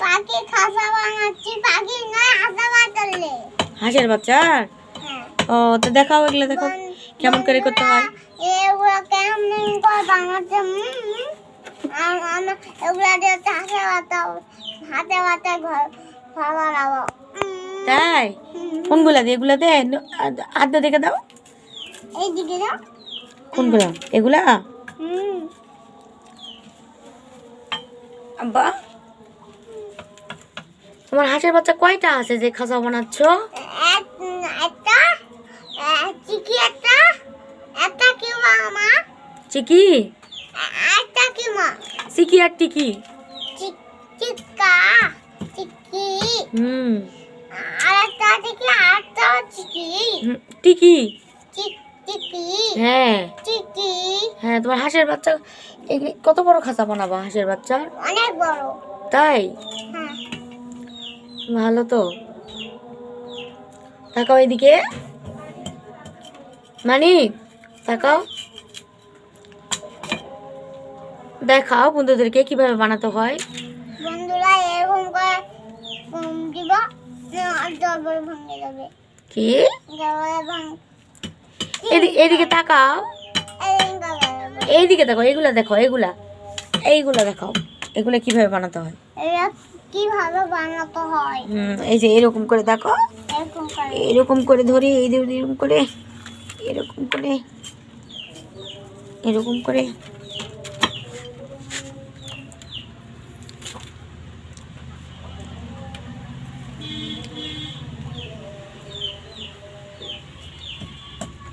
পাখি খাসা বানাচ্ছি পাখি নয় হাঁসের বাচ্চার হ্যাঁ। ও তো দেখাও এগুলো দেখো কেমন করে করতে হয়। এগুলো কেমন করে এগুলো দিয়ে হাতে বাতা হাতে বাতা ঘর ঘর বানাবো। তাই। কোনগুলা দিয়ে এগুলা দে দেখে দাও। এইদিকে দাও। কোনগুলা? এগুলা? হুম। আব্বা? তোমার হাঁসের বাচ্চা কয়টা আছে যে খাঁচা বানাচ্ছ? চিকি একটা একটা কি মা মা চিকি? একটা কি মা চিকি আর টিকি? চিক- হুম। আর একটা চিকি আর একটা চিকি। টিকি? চিক চিকি হ্যাঁ। হ্যাঁ তোমার হাঁসের বাচ্চা কত বড় খাঁচা বানাবা হাঁসের বাচ্চার অনেক বড়। তাই? হ্যাঁ। ভালো তো। তাকাও এদিকে। মানি তাকাও। দেখাও বন্ধুদেরকে কীভাবে বানাতে হয়। বন্ধুরা এরকম করে দিব কি? এদিকে তাকাও। এইদিকে দেখো এগুলা দেখো এগুলা। এইগুলা দেখাও এগুলা কীভাবে বানাতে হয়। কীভাবে বানাতে হয়। এই যে এরকম করে দেখো। এরকম করে। ধরি এই এরকম করে এরকম করে এরকম করে।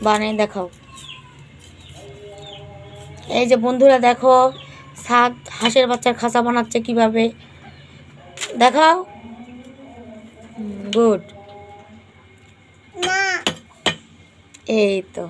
বানিয়ে দেখাও। এই যে বন্ধুরা দেখো সাত হাঁসের বাচ্চার খাঁচা বানাচ্ছে কীভাবে? দেখাও। গুড। এই তো।